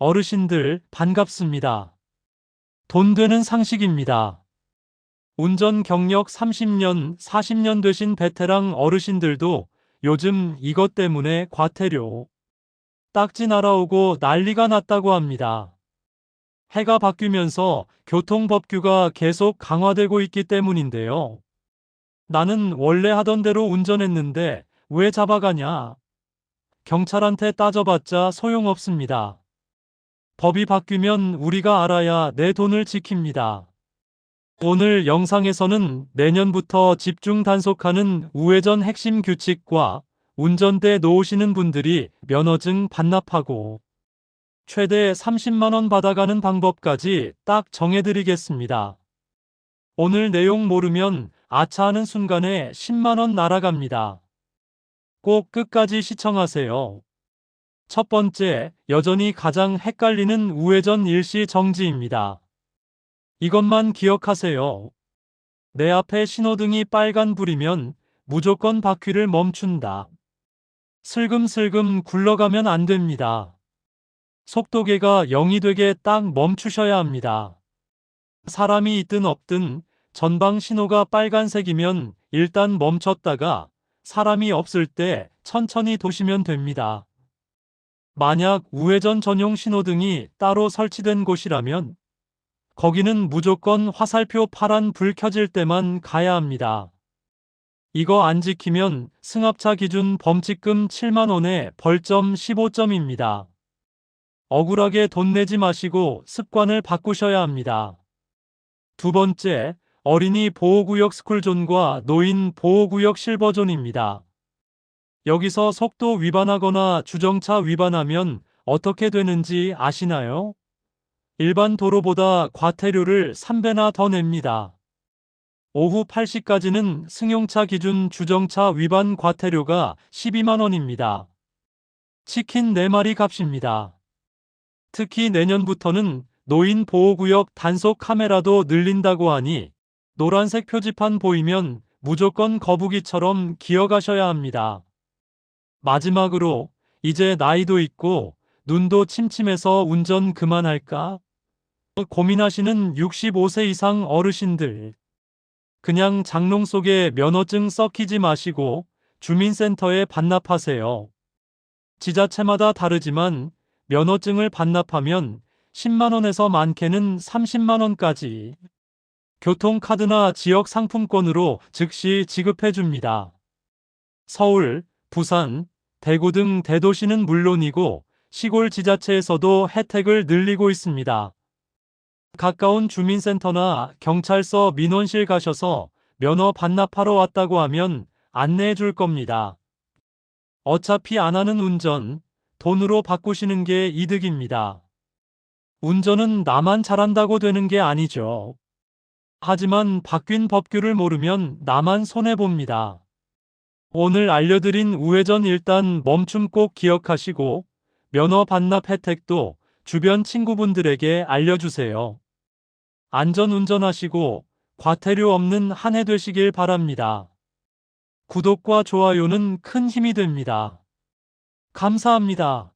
어르신들 반갑습니다. 돈 되는 상식입니다. 운전 경력 30년, 40년 되신 베테랑 어르신들도 요즘 이것 때문에 과태료, 딱지 날아오고 난리가 났다고 합니다. 해가 바뀌면서 교통법규가 계속 강화되고 있기 때문인데요. 나는 원래 하던 대로 운전했는데 왜 잡아가냐? 경찰한테 따져봤자 소용없습니다. 법이 바뀌면 우리가 알아야 내 돈을 지킵니다. 오늘 영상에서는 내년부터 집중 단속하는 우회전 핵심 규칙과 운전대 놓으시는 분들이 면허증 반납하고 최대 30만원 받아가는 방법까지 딱 정해드리겠습니다. 오늘 내용 모르면 아차하는 순간에 10만원 날아갑니다. 꼭 끝까지 시청하세요. 첫 번째, 여전히 가장 헷갈리는 우회전 일시 정지입니다. 이것만 기억하세요. 내 앞에 신호등이 빨간불이면 무조건 바퀴를 멈춘다. 슬금슬금 굴러가면 안 됩니다. 속도계가 0이 되게 딱 멈추셔야 합니다. 사람이 있든 없든 전방 신호가 빨간색이면 일단 멈췄다가 사람이 없을 때 천천히 도시면 됩니다. 만약 우회전 전용 신호등이 따로 설치된 곳이라면 거기는 무조건 화살표 파란 불 켜질 때만 가야 합니다. 이거 안 지키면 승합차 기준 범칙금 7만원에 벌점 15점입니다. 억울하게 돈 내지 마시고 습관을 바꾸셔야 합니다. 두 번째, 어린이 보호구역 스쿨존과 노인 보호구역 실버존입니다. 여기서 속도 위반하거나 주정차 위반하면 어떻게 되는지 아시나요? 일반 도로보다 과태료를 3배나 더 냅니다. 오후 8시까지는 승용차 기준 주정차 위반 과태료가 12만원입니다. 치킨 4마리 값입니다. 특히 내년부터는 노인 보호구역 단속 카메라도 늘린다고 하니 노란색 표지판 보이면 무조건 거북이처럼 기어가셔야 합니다. 마지막으로 이제 나이도 있고 눈도 침침해서 운전 그만할까? 고민하시는 65세 이상 어르신들. 그냥 장롱 속에 면허증 썩히지 마시고 주민센터에 반납하세요. 지자체마다 다르지만 면허증을 반납하면 10만원에서 많게는 30만원까지 교통카드나 지역 상품권으로 즉시 지급해 줍니다. 서울, 부산, 대구 등 대도시는 물론이고 시골 지자체에서도 혜택을 늘리고 있습니다. 가까운 주민센터나 경찰서 민원실 가셔서 면허 반납하러 왔다고 하면 안내해 줄 겁니다. 어차피 안 하는 운전, 돈으로 바꾸시는 게 이득입니다. 운전은 나만 잘한다고 되는 게 아니죠. 하지만 바뀐 법규를 모르면 나만 손해봅니다. 오늘 알려드린 우회전 일단 멈춤 꼭 기억하시고 면허 반납 혜택도 주변 친구분들에게 알려주세요. 안전 운전하시고 과태료 없는 한 해 되시길 바랍니다. 구독과 좋아요는 큰 힘이 됩니다. 감사합니다.